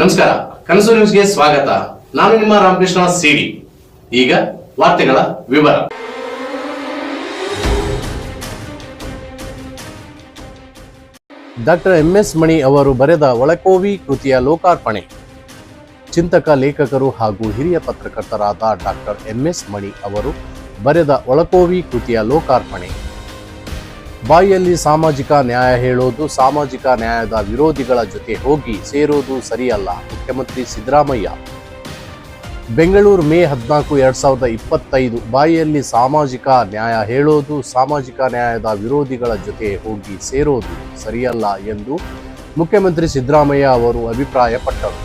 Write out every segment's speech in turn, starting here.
ನಮಸ್ಕಾರ ಕನಸು ನ್ಯೂಸ್ಗೆ ಸ್ವಾಗತ. ನಾನು ನಿಮ್ಮ ರಾಮಕೃಷ್ಣ ಸಿಡಿ. ಈಗ ವಾರ್ತೆಗಳ ವಿವರ. ಡಾಕ್ಟರ್ ಎಂ ಎಸ್ ಮಣಿ ಅವರು ಬರೆದ ಒಳಕೋವಿ ಕೃತಿಯ ಲೋಕಾರ್ಪಣೆ. ಚಿಂತಕ, ಲೇಖಕರು ಹಾಗೂ ಹಿರಿಯ ಪತ್ರಕರ್ತರಾದ ಡಾಕ್ಟರ್ ಎಂ ಎಸ್ ಮಣಿ ಅವರು ಬರೆದ ಒಳಕೋವಿ ಕೃತಿಯ ಲೋಕಾರ್ಪಣೆ. ಬಾಯಿಯಲ್ಲಿ ಸಾಮಾಜಿಕ ನ್ಯಾಯ ಹೇಳೋದು, ಸಾಮಾಜಿಕ ನ್ಯಾಯದ ವಿರೋಧಿಗಳ ಜೊತೆ ಹೋಗಿ ಸೇರೋದು ಸರಿಯಲ್ಲ. ಮುಖ್ಯಮಂತ್ರಿ ಸಿದ್ದರಾಮಯ್ಯ. ಬೆಂಗಳೂರು ಮೇ ಹದಿನಾಲ್ಕು ಎರಡ್ ಸಾವಿರದ ಇಪ್ಪತ್ತೈದು ಬಾಯಿಯಲ್ಲಿ ಸಾಮಾಜಿಕ ನ್ಯಾಯ ಹೇಳೋದು, ಸಾಮಾಜಿಕ ನ್ಯಾಯದ ವಿರೋಧಿಗಳ ಜೊತೆ ಹೋಗಿ ಸೇರೋದು ಸರಿಯಲ್ಲ ಎಂದು ಮುಖ್ಯಮಂತ್ರಿ ಸಿದ್ದರಾಮಯ್ಯ ಅವರು ಅಭಿಪ್ರಾಯಪಟ್ಟರು.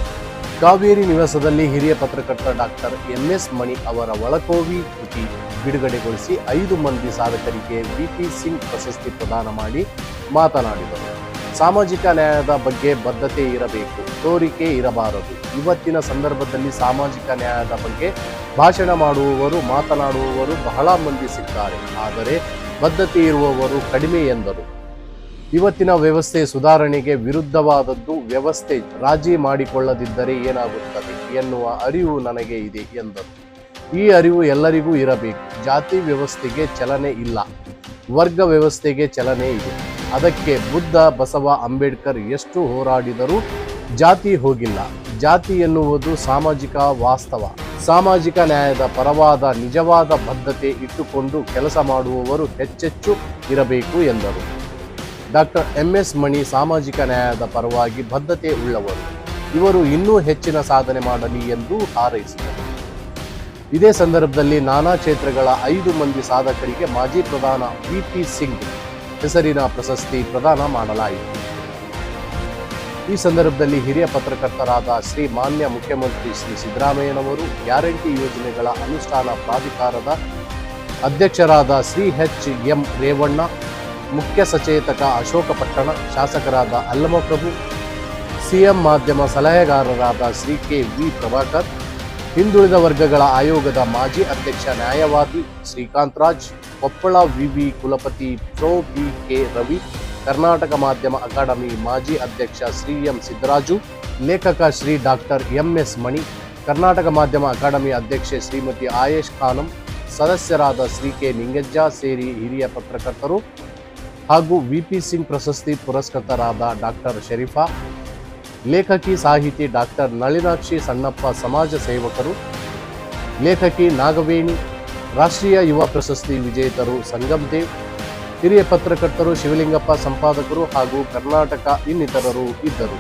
ಕಾವೇರಿ ನಿವಾಸದಲ್ಲಿ ಹಿರಿಯ ಪತ್ರಕರ್ತ ಡಾಕ್ಟರ್ ಎಂಎಸ್ ಮಣಿ ಅವರ ಒಳಕೋವಿ ಕೃತಿ ಬಿಡುಗಡೆಗೊಳಿಸಿ ಐದು ಮಂದಿ ಸಾಧಕರಿಗೆ ವಿಪಿ ಸಿಂಗ್ ಪ್ರಶಸ್ತಿ ಪ್ರದಾನ ಮಾಡಿ ಮಾತನಾಡಿದರು. ಸಾಮಾಜಿಕ ನ್ಯಾಯದ ಬಗ್ಗೆ ಬದ್ಧತೆ ಇರಬೇಕು, ತೋರಿಕೆ ಇರಬಾರದು. ಇವತ್ತಿನ ಸಂದರ್ಭದಲ್ಲಿ ಸಾಮಾಜಿಕ ನ್ಯಾಯದ ಬಗ್ಗೆ ಭಾಷಣ ಮಾಡುವವರು, ಮಾತನಾಡುವವರು ಬಹಳ ಮಂದಿ ಸಿಗ್ತಾರೆ ಆದರೆ ಬದ್ಧತೆ ಇರುವವರು ಕಡಿಮೆ ಎಂದರು. ಇವತ್ತಿನ ವ್ಯವಸ್ಥೆ ಸುಧಾರಣೆಗೆ ವಿರುದ್ಧವಾದದ್ದು ವ್ಯವಸ್ಥೆ ರಾಜಿ ಮಾಡಿಕೊಳ್ಳದಿದ್ದರೆ ಏನಾಗುತ್ತದೆ ಎನ್ನುವ ಅರಿವು ನನಗೆ ಇದೆ ಎಂದರು. ಈ ಅರಿವು ಎಲ್ಲರಿಗೂ ಇರಬೇಕು. ಜಾತಿ ವ್ಯವಸ್ಥೆಗೆ ಚಲನೆ ಇಲ್ಲ. ವರ್ಗ ವ್ಯವಸ್ಥೆಗೆ ಚಲನೆ ಇದೆ. ಅದಕ್ಕೆ ಬುದ್ಧ, ಬಸವ, ಅಂಬೇಡ್ಕರ್ ಎಷ್ಟು ಹೋರಾಡಿದರೂ ಜಾತಿ ಹೋಗಿಲ್ಲ. ಜಾತಿ ಎನ್ನುವುದು ಸಾಮಾಜಿಕ ವಾಸ್ತವ. ಸಾಮಾಜಿಕ ನ್ಯಾಯದ ಪರವಾದ, ನಿಜವಾದ ಬದ್ಧತೆ ಇಟ್ಟುಕೊಂಡು ಕೆಲಸ ಮಾಡುವವರು ಹೆಚ್ಚೆಚ್ಚು ಇರಬೇಕು ಎಂದರು. ಡಾಕ್ಟರ್ ಎಂ ಎಸ್ ಮಣಿ ಸಾಮಾಜಿಕ ನ್ಯಾಯದ ಪರವಾಗಿ ಬದ್ಧತೆ ಉಳ್ಳವರು. ಇವರು ಇನ್ನೂ ಹೆಚ್ಚಿನ ಸಾಧನೆ ಮಾಡಲಿ ಎಂದು ಹಾರೈಸಿದರು. ಇದೇ ಸಂದರ್ಭದಲ್ಲಿ ನಾನಾ ಕ್ಷೇತ್ರಗಳ ಐದು ಮಂದಿ ಸಾಧಕರಿಗೆ ಮಾಜಿ ಪ್ರಧಾನ ವಿಪಿ ಸಿಂಗ್ ಹೆಸರಿನ ಪ್ರಶಸ್ತಿ ಪ್ರದಾನ ಮಾಡಲಾಯಿತು. ಈ ಸಂದರ್ಭದಲ್ಲಿ ಹಿರಿಯ ಪತ್ರಕರ್ತರಾದ ಶ್ರೀ ಮಾನ್ಯ ಮುಖ್ಯಮಂತ್ರಿ ಶ್ರೀ ಸಿದ್ದರಾಮಯ್ಯನವರು ಗ್ಯಾರಂಟಿ ಯೋಜನೆಗಳ ಅನುಷ್ಠಾನ ಪ್ರಾಧಿಕಾರದ ಅಧ್ಯಕ್ಷರಾದ ಶ್ರೀ ಎಚ್ ಎಂ ರೇವಣ್ಣ ಮುಖ್ಯ ಸಚೇತಕ ಅಶೋಕ ಪಟ್ಟಣ ಶಾಸಕರಾದ ಅಲ್ಲಮಪ್ರಭು ಸಿಎಂ ಮಾಧ್ಯಮ ಸಲಹೆಗಾರರಾದ ಶ್ರೀ ಕೆ ವಿ ಪ್ರಭಾಕರ್, ಹಿಂದುಳಿದ ವರ್ಗಗಳ ಆಯೋಗದ ಮಾಜಿ ಅಧ್ಯಕ್ಷ ನ್ಯಾಯವಾದಿ ಶ್ರೀಕಾಂತ್ ರಾಜ್ ಕೊಪ್ಪಳ ವಿವಿ ಕುಲಪತಿ pro B K Ravi, Karnataka ಮಾಧ್ಯಮ ಅಕಾಡೆಮಿ ಮಾಜಿ ಅಧ್ಯಕ್ಷ ಶ್ರೀ ಎಂ ಸಿದ್ದರಾಜು, ಲೇಖಕ Shri doctor M S Mani, Karnataka ಮಾಧ್ಯಮ ಅಕಾಡೆಮಿ ಅಧ್ಯಕ್ಷೆ ಶ್ರೀಮತಿ ಆಯೇಶ್ ಖಾನಂ, ಸದಸ್ಯರಾದ ಶ್ರೀ ಕೆ ನಿಂಗಜ್ಜ ಸೇರಿ ಹಿರಿಯ ಪತ್ರಕರ್ತರು ಹಾಗೂ ವಿಪಿ ಸಿಂಗ್ ಪ್ರಶಸ್ತಿ ಪುರಸ್ಕೃತರಾದ ಡಾಕ್ಟರ್ ಶರೀಫಾ, ಲೇಖಕಿ ಸಾಹಿತಿ ಡಾಕ್ಟರ್ ನಳಿನಾಕ್ಷಿ ಸಣ್ಣಪ್ಪ ಸಮಾಜ ಸೇವಕರು, ಲೇಖಕಿ ನಾಗವೇಣಿ, ರಾಷ್ಟ್ರೀಯ ಯುವ ಪ್ರಶಸ್ತಿ ವಿಜೇತರು ಸಂಗಮ್ ದೇವ್, ಹಿರಿಯ ಪತ್ರಕರ್ತರು ಶಿವಲಿಂಗಪ್ಪ ಸಂಪಾದಕರು ಹಾಗೂ ಕರ್ನಾಟಕ ಇನ್ನಿತರರು ಇದ್ದರು.